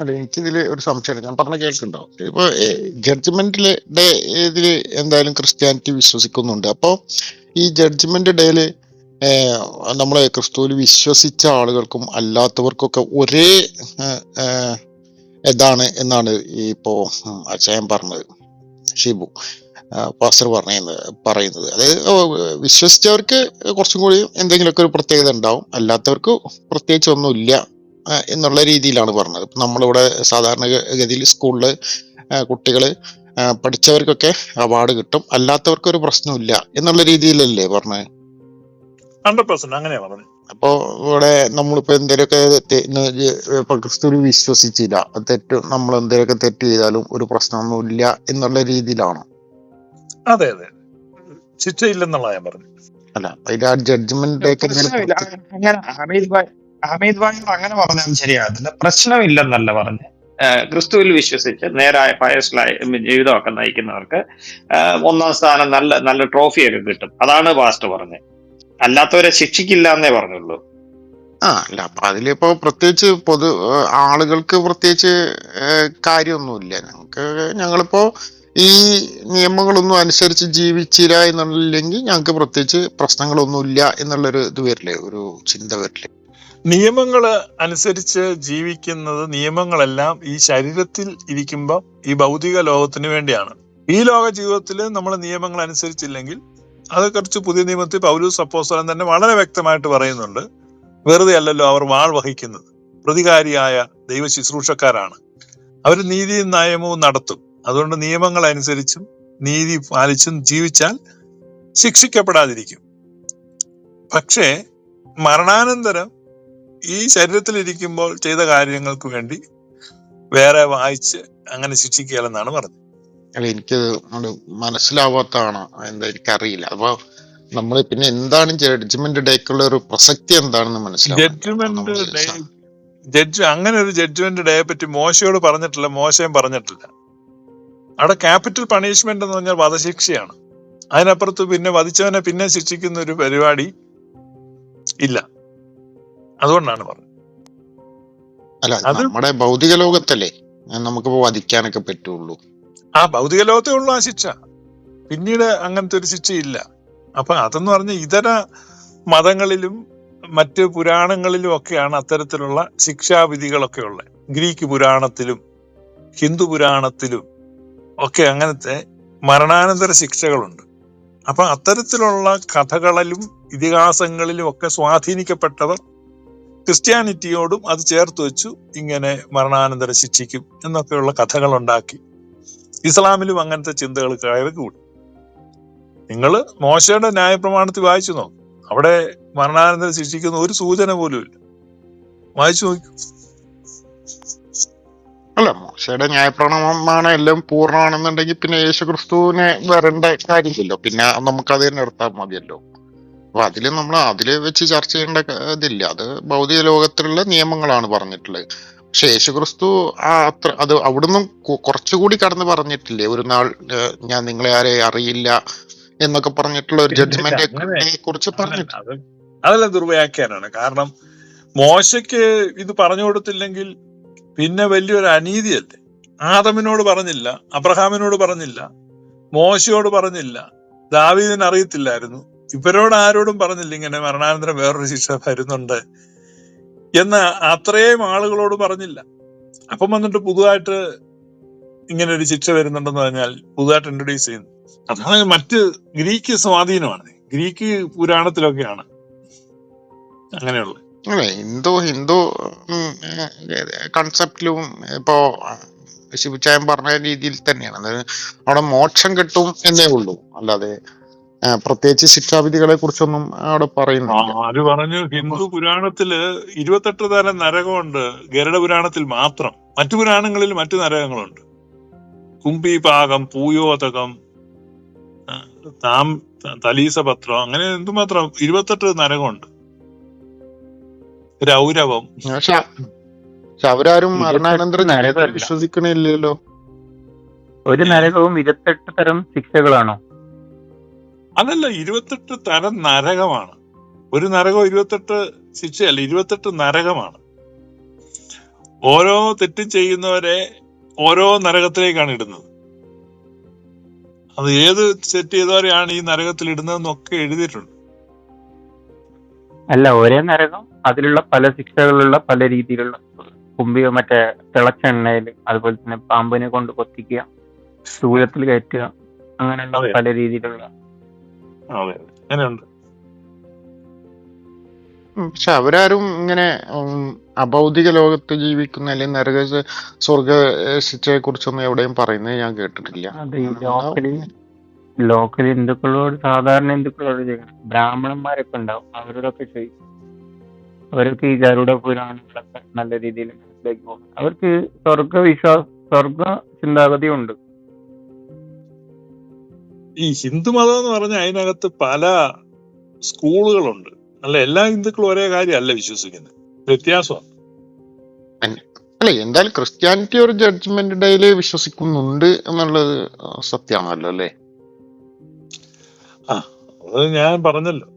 അല്ല എനിക്കിതിൽ ഒരു സംശയമില്ല ഞാൻ പറഞ്ഞ കേൾക്കുന്നുണ്ടോ ഇപ്പൊ ജഡ്ജ്മെന്റിലെ ഡേ ഇതിൽ എന്തായാലും ക്രിസ്ത്യാനിറ്റി വിശ്വസിക്കുന്നുണ്ട്. അപ്പോ ഈ ജഡ്ജ്മെന്റ് ഡേയിൽ നമ്മളെ ക്രിസ്തുവിൽ വിശ്വസിച്ച ആളുകൾക്കും അല്ലാത്തവർക്കൊക്കെ ഒരേ ഇതാണ് എന്നാണ് ഇപ്പോ അച്ഛൻ പറഞ്ഞത്. ഷിബു പാസ്റ്റർ പറയുന്നത് പറയുന്നത്. അതായത് വിശ്വസിച്ചവർക്ക് കുറച്ചും കൂടി എന്തെങ്കിലുമൊക്കെ ഒരു പ്രത്യേകത ഉണ്ടാവും. അല്ലാത്തവർക്ക് പ്രത്യേകിച്ച് ഒന്നുമില്ല. എന്നുള്ള രീതിയിലാണ് പറഞ്ഞത്. ഇപ്പൊ നമ്മളിവിടെ സാധാരണ ഗതിയിൽ സ്കൂളിൽ കുട്ടികൾ പഠിച്ചവർക്കൊക്കെ അവാർഡ് കിട്ടും. അല്ലാത്തവർക്ക് ഒരു പ്രശ്നമില്ല എന്നുള്ള രീതിയിലല്ലേ പറഞ്ഞത്? ഹൺഡ്രഡ് പെർസെന്റ് അങ്ങനെയാ പറഞ്ഞത്. അപ്പോ ഇവിടെ നമ്മളിപ്പോ എന്തെങ്കിലുമൊക്കെ ക്രിസ്തുവിൽ വിശ്വസിച്ചില്ല. അത് തെറ്റ് നമ്മൾ എന്തെങ്കിലുമൊക്കെ തെറ്റ് ചെയ്താലും ഒരു പ്രശ്നമൊന്നും ഇല്ല എന്നുള്ള രീതിയിലാണ്. അതെ അതെ. ശിക്ഷയില്ലെന്നുള്ള ഞാൻ പറഞ്ഞു അല്ല അതിന്റെ ആ ജഡ്ജ്മെന്റ് ഹമീദ് ഭായ് അങ്ങനെ പറഞ്ഞാൽ ശരിയാകത്തില്ല പ്രശ്നമില്ലെന്നല്ല പറഞ്ഞ്. ക്രിസ്തുവിൽ വിശ്വസിച്ച് നേരായ പയസ്ലായ ജീവിതമൊക്കെ നയിക്കുന്നവർക്ക് ഒന്നാം സ്ഥാനം നല്ല നല്ല ട്രോഫിയൊക്കെ കിട്ടും. അതാണ് പാസ്റ്റ് പറഞ്ഞത്. അല്ലാത്തവരെ ശിക്ഷിക്കില്ല എന്നേ പറഞ്ഞുള്ളൂ. ആ അല്ല അപ്പൊ അതിലിപ്പോ പ്രത്യേകിച്ച് പൊതു ആളുകൾക്ക് പ്രത്യേകിച്ച് കാര്യമൊന്നുമില്ല. ഞങ്ങൾക്ക് ഞങ്ങളിപ്പോ ഈ നിയമങ്ങളൊന്നും അനുസരിച്ച് ജീവിച്ചില്ല എന്നുള്ളില്ലെങ്കിൽ ഞങ്ങൾക്ക് പ്രത്യേകിച്ച് പ്രശ്നങ്ങളൊന്നുമില്ല എന്നുള്ളൊരു ഇത് വരില്ലേ? ഒരു ചിന്ത വരില്ലേ? നിയമങ്ങൾ അനുസരിച്ച് ജീവിക്കുന്നത് നിയമങ്ങളെല്ലാം ഈ ശരീരത്തിൽ ഇരിക്കുമ്പോൾ ഈ ഭൗതിക ലോകത്തിന് വേണ്ടിയാണ്. ഈ ലോക ജീവിതത്തിൽ നമ്മൾ നിയമങ്ങൾ അനുസരിച്ചില്ലെങ്കിൽ അത് കുറച്ച് പുതിയ നിയമത്തിൽ പൗലൂസ് അപ്പോസ്തലൻ തന്നെ വളരെ വ്യക്തമായിട്ട് പറയുന്നുണ്ട്. വെറുതെ അല്ലല്ലോ അവർ വാൾ വഹിക്കുന്നത്. പ്രതികാരിയായ ദൈവ ശുശ്രൂഷക്കാരാണ്. അവർ നീതിയും നയമവും നടത്തും. അതുകൊണ്ട് നിയമങ്ങൾ അനുസരിച്ചും നീതി പാലിച്ചും ജീവിച്ചാൽ ശിക്ഷിക്കപ്പെടാതിരിക്കും. പക്ഷേ മരണാനന്തരം ഈ ശരീരത്തിലിരിക്കുമ്പോൾ ചെയ്ത കാര്യങ്ങൾക്ക് വേണ്ടി വേറെ വായിച്ച് അങ്ങനെ ശിക്ഷിക്കുകയല്ലെന്നാണ് പറഞ്ഞത്. അല്ല എനിക്കത് മനസ്സിലാവാത്താണ് മനസ്സിലാവാത്തതാണ്. എന്താ എനിക്കറിയില്ല. അപ്പൊ നമ്മൾ പിന്നെ എന്താണ് ജഡ്ജ്മെന്റ് ഡേക്കുള്ള ഒരു പ്രസക്തി എന്താണെന്ന് ഡേ ജഡ്ജ് അങ്ങനെ ഒരു ജഡ്ജ്മെന്റ് ഡേയെ പറ്റി മോശയോട് പറഞ്ഞിട്ടില്ല മോശയും പറഞ്ഞിട്ടില്ല. അവിടെ ക്യാപിറ്റൽ പണിഷ്മെന്റ് എന്ന് പറഞ്ഞാൽ വധശിക്ഷയാണ്. അതിനപ്പുറത്ത് പിന്നെ വധിച്ചവനെ പിന്നെ ശിക്ഷിക്കുന്ന ഒരു പരിപാടി ഇല്ല. അതുകൊണ്ടാണ് പറഞ്ഞത്. അല്ല നമ്മുടെ ഭൗതിക ലോകത്തല്ലേ? നമുക്കിപ്പോ വധിക്കാനൊക്കെ പറ്റുള്ളൂ. ആ ഭൗതിക ലോകത്തേ ഉള്ളൂ ആ ശിക്ഷ. പിന്നീട് അങ്ങനത്തെ ഒരു ശിക്ഷയില്ല. അപ്പൊ അതെന്ന് പറഞ്ഞ ഇതര മതങ്ങളിലും മറ്റ് പുരാണങ്ങളിലും ഒക്കെയാണ് അത്തരത്തിലുള്ള ശിക്ഷാവിധികളൊക്കെ ഉള്ളത്. ഗ്രീക്ക് പുരാണത്തിലും ഹിന്ദു പുരാണത്തിലും ഒക്കെ അങ്ങനത്തെ മരണാനന്തര ശിക്ഷകളുണ്ട്. അപ്പൊ അത്തരത്തിലുള്ള കഥകളിലും ഇതിഹാസങ്ങളിലും ഒക്കെ സ്വാധീനിക്കപ്പെട്ടവർ ക്രിസ്ത്യാനിറ്റിയോടും അത് ചേർത്ത് വെച്ചു ഇങ്ങനെ മരണാനന്തര ശിക്ഷിക്കും എന്നൊക്കെയുള്ള കഥകൾ ഉണ്ടാക്കി ഇസ്ലാമിലും അങ്ങനത്തെ ചിന്തകൾ കയറി കൂടി നിങ്ങൾ മോശയുടെ ന്യായപ്രമാണത്തിൽ വായിച്ചു നോക്കും. അവിടെ മരണാനന്തര ശിക്ഷിക്കുന്ന ഒരു സൂചന പോലും ഇല്ല. വായിച്ചു നോക്കി. അല്ല മോശയുടെ ന്യായപ്രണമാണ് എല്ലാം പൂർണമാണെന്നുണ്ടെങ്കിൽ പിന്നെ യേശു ക്രിസ്തുവിനെ വരേണ്ട കാര്യമില്ലല്ലോ. പിന്നെ നമുക്ക് അത് തന്നെ എടുത്താൽ മതിയല്ലോ. അപ്പൊ അതിൽ നമ്മൾ അതിൽ വെച്ച് ചർച്ച ചെയ്യേണ്ട ഇതില്ല. അത് ഭൗതിക ലോകത്തിലുള്ള നിയമങ്ങളാണ് പറഞ്ഞിട്ടുള്ളത്. പക്ഷെ യേശു ക്രിസ്തു ആ അത്ര അത് അവിടുന്ന് കുറച്ചുകൂടി കടന്ന് പറഞ്ഞിട്ടില്ലേ? ഒരു നാൾ ഞാൻ നിങ്ങളെ ആരെ അറിയില്ല എന്നൊക്കെ പറഞ്ഞിട്ടുള്ള ഒരു ജഡ്ജ്മെന്റ് കുറിച്ച് പറഞ്ഞിട്ടുണ്ട് അതെല്ലാം ദുർവ്യാഖ്യാനാണ്. കാരണം മോശയ്ക്ക് ഇത് പറഞ്ഞു കൊടുത്തില്ലെങ്കിൽ പിന്നെ വലിയൊരു അനീതിയല്ലേ? ആദമിനോട് പറഞ്ഞില്ല അബ്രഹാമിനോട് പറഞ്ഞില്ല മോശയോട് പറഞ്ഞില്ല ദാവീദിന് അറിയത്തില്ലായിരുന്നു. ഇവരോട് ആരോടും പറഞ്ഞില്ല ഇങ്ങനെ മരണാനന്തരം വേറൊരു ശിക്ഷ വരുന്നുണ്ട് എന്ന് അത്രയും ആളുകളോട് പറഞ്ഞില്ല. അപ്പം വന്നിട്ട് പുതുതായിട്ട് ഇങ്ങനെ ഒരു ശിക്ഷ വരുന്നുണ്ടെന്ന് പറഞ്ഞാൽ പുതുതായിട്ട് ഇൻട്രൊഡ്യൂസ് ചെയ്യുന്നു. അതാണ് മറ്റ് ഗ്രീക്ക് സ്വാധീനമാണ്. ഗ്രീക്ക് പുരാണത്തിലൊക്കെയാണ് അങ്ങനെയുള്ളത്. അതെ ഹിന്ദു ഹിന്ദു കൺസെപ്റ്റിലും ഇപ്പോ ശിവചായം പറഞ്ഞ രീതിയിൽ തന്നെയാണ്. അതായത് അവിടെ മോക്ഷം കിട്ടും എന്നേ ഉള്ളൂ. അല്ലാതെ പ്രത്യേകിച്ച് ശിക്ഷാവിധികളെ കുറിച്ചൊന്നും അവിടെ പറയുന്നു പറയുന്നില്ല ആര് പറഞ്ഞു ഹിന്ദു പുരാണത്തിൽ ഇരുപത്തെട്ട് തരം നരകമുണ്ട്. ഗരുഡ പുരാണത്തിൽ മാത്രം. മറ്റു പുരാണങ്ങളിൽ മറ്റു നരകങ്ങളുണ്ട്. കുംഭി പാകം പൂയോതകം താം തലീസപത്രം അങ്ങനെ എന്തുമാത്രം ഇരുപത്തെട്ട് നരകമുണ്ട്. രൗരവം. പക്ഷെ അവരാരും മരണാനന്തരം വിശ്വസിക്കണില്ലല്ലോ. ഒരു നരകവും ഇരുപത്തെട്ട് തരം ശിക്ഷകളാണോ? അതല്ല ഇരുപത്തെട്ട് തരം നരകമാണ്. ഒരു നരകം ഇരുപത്തെട്ട് ശിക്ഷയല്ല ഇരുപത്തെട്ട് നരകമാണ്. ഓരോ തെറ്റും ചെയ്യുന്നവരെ ഓരോ നരകത്തിലേക്കാണ് ഇടുന്നത്. അത് ഏത് സെറ്റ് ചെയ്തവരെയാണ് ഈ നരകത്തിൽ ഇടുന്നതെന്നൊക്കെ എഴുതിയിട്ടുണ്ട്. അല്ല ഒരേ നരകം അതിലുള്ള പല ശിക്ഷകളുള്ള പല രീതിയിലുള്ള കുമ്പി മറ്റേ തിളച്ചെണ്ണയിൽ അതുപോലെ തന്നെ പാമ്പിനെ കൊണ്ട് കൊത്തിക്കുക ശൂലത്തിൽ കയറ്റുക അങ്ങനെയുള്ള. പല രീതിയിലുള്ള അതെ. അങ്ങനെയുണ്ട്. ഉം, പക്ഷെ അവരാരും ഇങ്ങനെ അഭൗതിക ലോകത്ത് ജീവിക്കുന്ന അല്ലെങ്കിൽ നരക സ്വർഗ ശിക്ഷയെ കുറിച്ചൊന്നും എവിടെയും പറയുന്നത് ഞാൻ കേട്ടിട്ടില്ല. അത് ഈ ലോക്കലി ലോക്കൽ ഹിന്ദുക്കളോട് സാധാരണ ഹിന്ദുക്കളോട് ചെയ്യണം. ബ്രാഹ്മണന്മാരൊക്കെ ഉണ്ടാവും. അവരോടൊക്കെ ചോദിക്കും അവർക്ക് ഈ ഗരുഡ പുരാണങ്ങളൊക്കെ നല്ല രീതിയിൽ മനസ്സിലാക്കി പോകും. അവർക്ക് സ്വർഗ വിശ്വാസ സ്വർഗ ചിന്താഗതി ഉണ്ട്. ഈ ഹിന്ദു മതം എന്ന് പറഞ്ഞാൽ അതിനകത്ത് പല സ്കൂളുകളുണ്ട്. അല്ല എല്ലാ ഹിന്ദുക്കളും ഒരേ കാര്യമല്ല വിശ്വസിക്കുന്നത്. വ്യത്യാസമാണ്. അല്ല എന്തായാലും ക്രിസ്ത്യാനിറ്റി ഒരു ജഡ്ജ്മെന്റ് ഡേയിൽ വിശ്വസിക്കുന്നുണ്ട് എന്നുള്ളത് സത്യമാണല്ലോ അല്ലേ? ആ അത് ഞാൻ പറഞ്ഞല്ലോ.